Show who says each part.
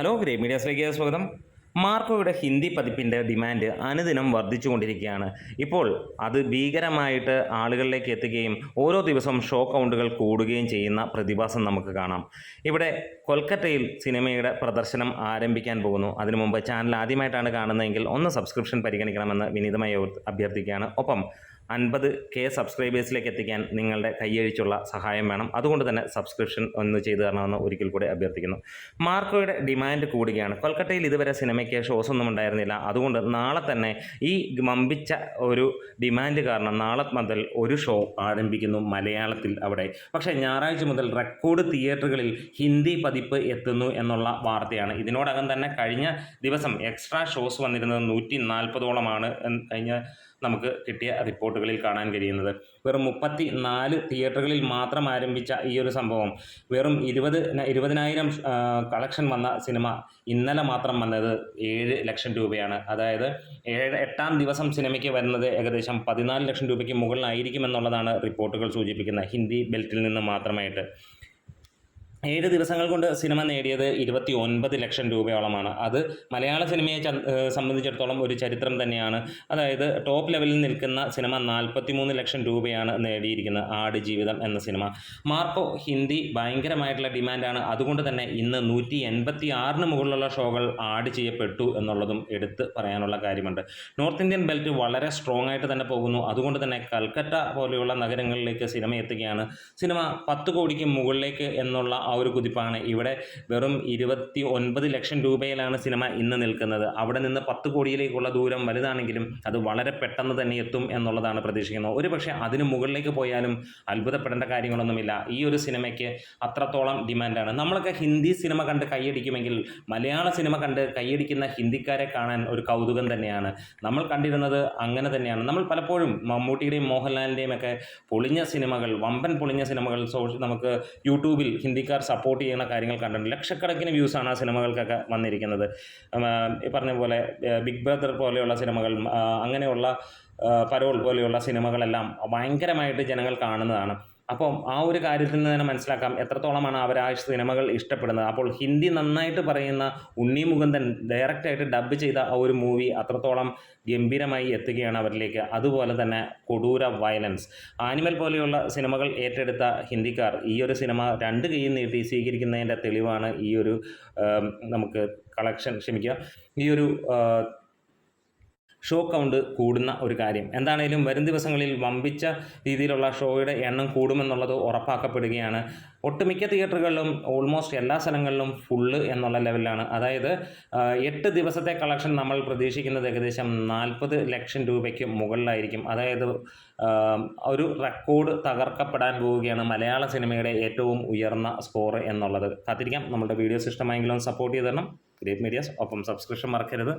Speaker 1: Hello grey മീഡിയാസിലേക്ക് സ്വാഗതം. മാർക്കോയുടെ Hindi പതിപ്പിന്റെ demand അനുദിനം വർദ്ധിച്ചുകൊണ്ടിരിക്കുകയാണ്. ഇപ്പോൾ അത് ഭീകരമായിട്ട് ആളുകളിലേക്ക് എത്തുകയും ഓരോ ദിവസവും ഷോ കൗണ്ടുകൾ കൂടുകയും ചെയ്യുന്ന പ്രതിഭാസം നമുക്ക് കാണാം. ഇവിടെ കൊൽക്കത്തയിൽ സിനിമയുടെ പ്രദർശനം ആരംഭിക്കാൻ പോകുന്നു. അതിനു മുമ്പ് ചാനൽ ആദ്യമായിട്ടാണ് കാണുന്നതെങ്കിൽ ഒന്ന് സബ്സ്ക്രിപ്ഷൻ പരിഗണിക്കണമെന്ന് വിനീതമായി അഭ്യർത്ഥിക്കുകയാണ്. ഒപ്പം അൻപത് കെ സബ്സ്ക്രൈബേഴ്സിലേക്ക് എത്തിക്കാൻ നിങ്ങളുടെ കൈയഴിച്ചുള്ള സഹായം വേണം. അതുകൊണ്ട് തന്നെ സബ്സ്ക്രിപ്ഷൻ ഒന്ന് ചെയ്തു തരണമെന്ന് ഒരിക്കൽ കൂടി അഭ്യർത്ഥിക്കുന്നു. മാർക്കോയുടെ ഡിമാൻഡ് കൂടുകയാണ്. കൊൽക്കത്തയിൽ ഇതുവരെ സിനിമയ്ക്ക് ഷോസ് ഒന്നും ഉണ്ടായിരുന്നില്ല. അതുകൊണ്ട് നാളെ തന്നെ ഈ വമ്പിച്ച ഒരു ഡിമാൻഡ് കാരണം നാളെ മുതൽ ഒരു ഷോ ആരംഭിക്കുന്നു മലയാളത്തിൽ അവിടെ. പക്ഷേ ഞായറാഴ്ച മുതൽ റെക്കോർഡ് തിയേറ്ററുകളിൽ ഹിന്ദി പതിപ്പ് എത്തുന്നു എന്നുള്ള വാർത്തയാണ്. ഇതിനോടകം തന്നെ കഴിഞ്ഞ ദിവസം എക്സ്ട്രാ ഷോസ് വന്നിരുന്നത് നൂറ്റി നാൽപ്പതോളമാണ് കഴിഞ്ഞ നമുക്ക് കിട്ടിയ റിപ്പോർട്ടുകളിൽ കാണാൻ കഴിയുന്നത്. വെറും മുപ്പത്തി നാല് തിയേറ്ററുകളിൽ മാത്രം ആരംഭിച്ച ഈ ഒരു സംഭവം. വെറും ഇരുപത് ഇരുപതിനായിരം കളക്ഷൻ വന്ന സിനിമ ഇന്നലെ മാത്രം വന്നത് ഏഴ് ലക്ഷം രൂപയാണ്. അതായത് ഏഴ് എട്ടാം ദിവസം സിനിമയ്ക്ക് വരുന്നത് ഏകദേശം പതിനാല് ലക്ഷം രൂപയ്ക്ക് മുകളിലായിരിക്കും എന്നുള്ളതാണ് റിപ്പോർട്ടുകൾ സൂചിപ്പിക്കുന്നത്. ഹിന്ദി ബെൽറ്റിൽ നിന്ന് മാത്രമായിട്ട്. ഏഴ് ദിവസങ്ങൾ കൊണ്ട് സിനിമ നേടിയത് ഇരുപത്തി ഒൻപത് ലക്ഷം രൂപയോളമാണ്. അത് മലയാള സിനിമയെ സംബന്ധിച്ചിടത്തോളം ഒരു ചരിത്രം തന്നെയാണ്. അതായത് ടോപ്പ് ലെവലിൽ നിൽക്കുന്ന സിനിമ നാൽപ്പത്തി മൂന്ന് ലക്ഷം രൂപയാണ് നേടിയിരിക്കുന്നത് ആട് ജീവിതം എന്ന സിനിമ. മാർക്കോ ഹിന്ദി ഭയങ്കരമായിട്ടുള്ള ഡിമാൻഡാണ്. അതുകൊണ്ട് തന്നെ ഇന്ന് നൂറ്റി എൺപത്തി ആറിന് മുകളിലുള്ള ഷോകൾ ആഡ് ചെയ്യപ്പെട്ടു എന്നുള്ളതും എടുത്ത് പറയാനുള്ള കാര്യമുണ്ട്. നോർത്ത് ഇന്ത്യൻ ബെൽറ്റ് വളരെ സ്ട്രോങ് ആയിട്ട് തന്നെ പോകുന്നു. അതുകൊണ്ട് തന്നെ കൽക്കട്ട പോലെയുള്ള നഗരങ്ങളിലേക്ക് സിനിമ എത്തുകയാണ്. സിനിമ പത്ത് കോടിക്ക് മുകളിലേക്ക് എന്നുള്ള ആ ഒരു കുതിപ്പാണ്. ഇവിടെ വെറും ഇരുപത്തി ഒൻപത് ലക്ഷം രൂപയിലാണ് സിനിമ ഇന്ന് നിൽക്കുന്നത്. അവിടെ നിന്ന് പത്ത് കോടിയിലേക്കുള്ള ദൂരം വലുതാണെങ്കിലും അത് വളരെ പെട്ടെന്ന് തന്നെ എത്തും എന്നുള്ളതാണ് പ്രതീക്ഷിക്കുന്നത്. ഒരു പക്ഷേ അതിന് മുകളിലേക്ക് പോയാലും അത്ഭുതപ്പെടേണ്ട കാര്യങ്ങളൊന്നുമില്ല. ഈ ഒരു സിനിമയ്ക്ക് അത്രത്തോളം ഡിമാൻഡാണ്. നമ്മളൊക്കെ ഹിന്ദി സിനിമ കണ്ട് കൈയടിക്കുമെങ്കിൽ മലയാള സിനിമ കണ്ട് കൈയടിക്കുന്ന ഹിന്ദിക്കാരെ കാണാൻ ഒരു കൗതുകം തന്നെയാണ്. നമ്മൾ കണ്ടിരുന്നത് അങ്ങനെ തന്നെയാണ്. നമ്മൾ പലപ്പോഴും മമ്മൂട്ടിയുടെയും മോഹൻലാലിന്റെയും ഒക്കെ പൊളിഞ്ഞ സിനിമകൾ വമ്പൻ പൊളിഞ്ഞ സിനിമകൾ സോഷ്യൽ നമുക്ക് യൂട്യൂബിൽ ഹിന്ദിക്കാർ സപ്പോർട്ട് ചെയ്യുന്ന കാര്യങ്ങൾ കണ്ടിട്ടുണ്ട്. ലക്ഷക്കണക്കിന് വ്യൂസ് ആണ് ആ സിനിമകൾക്കൊക്കെ വന്നിരിക്കുന്നത്. ഈ പറഞ്ഞ പോലെ ബിഗ് ബ്രദർ പോലെയുള്ള സിനിമകൾ അങ്ങനെയുള്ള പരോൾ പോലെയുള്ള സിനിമകളെല്ലാം ഭയങ്കരമായിട്ട് ജനങ്ങൾ കാണുന്നതാണ്. അപ്പം ആ ഒരു കാര്യത്തിൽ നിന്ന് തന്നെ മനസ്സിലാക്കാം എത്രത്തോളമാണ് അവർ ആ സിനിമകൾ ഇഷ്ടപ്പെടുന്നത്. അപ്പോൾ ഹിന്ദി നന്നായിട്ട് പറയുന്ന ഉണ്ണി മുകുന്ദൻ ഡയറക്റ്റായിട്ട് ഡബ് ചെയ്ത ആ ഒരു മൂവി അത്രത്തോളം ഗംഭീരമായി എത്തുകയാണ് അവരിലേക്ക്. അതുപോലെ തന്നെ കൊടൂര വയലൻസ്. ആനിമൽ പോലെയുള്ള സിനിമകൾ ഏറ്റെടുത്ത ഹിന്ദിക്കാർ ഈ ഒരു സിനിമ രണ്ട് കൈയും നീട്ടി സ്വീകരിക്കുന്നതിന്റെ തെളിവാണ് ഈ ഒരു നമുക്ക് കളക്ഷൻ ക്ഷമിക്കുക. ഈ ഒരു ഷോ കൗണ്ട് കൂടുന്ന ഒരു കാര്യം. എന്താണേലും വരും ദിവസങ്ങളിൽ വമ്പിച്ച രീതിയിലുള്ള ഷോയുടെ എണ്ണം കൂടുമെന്നുള്ളത് ഉറപ്പാക്കപ്പെടുകയാണ്. ഒട്ടുമിക്ക തിയേറ്ററുകളിലും ഓൾമോസ്റ്റ് എല്ലാ സ്ഥലങ്ങളിലും ഫുള്ള് എന്നുള്ള ലെവലിലാണ് അതായത് എട്ട് ദിവസത്തെ കളക്ഷൻ നമ്മൾ പ്രതീക്ഷിക്കുന്നത് ഏകദേശം നാൽപ്പത് ലക്ഷം രൂപയ്ക്ക് മുകളിലായിരിക്കും. അതായത് ഒരു റെക്കോർഡ് തകർക്കപ്പെടാൻ പോവുകയാണ് മലയാള സിനിമയുടെ ഏറ്റവും ഉയർന്ന സ്കോർ എന്നുള്ളത്. കാത്തിരിക്കാം. നമ്മുടെ വീഡിയോസ് ഇഷ്ടമായെങ്കിലും സപ്പോർട്ട് ചെയ്ത് തരണം ഗ്രേറ്റ് മീഡിയാസ് ഒപ്പം സബ്സ്ക്രിപ്ഷൻ മറക്കരുത്.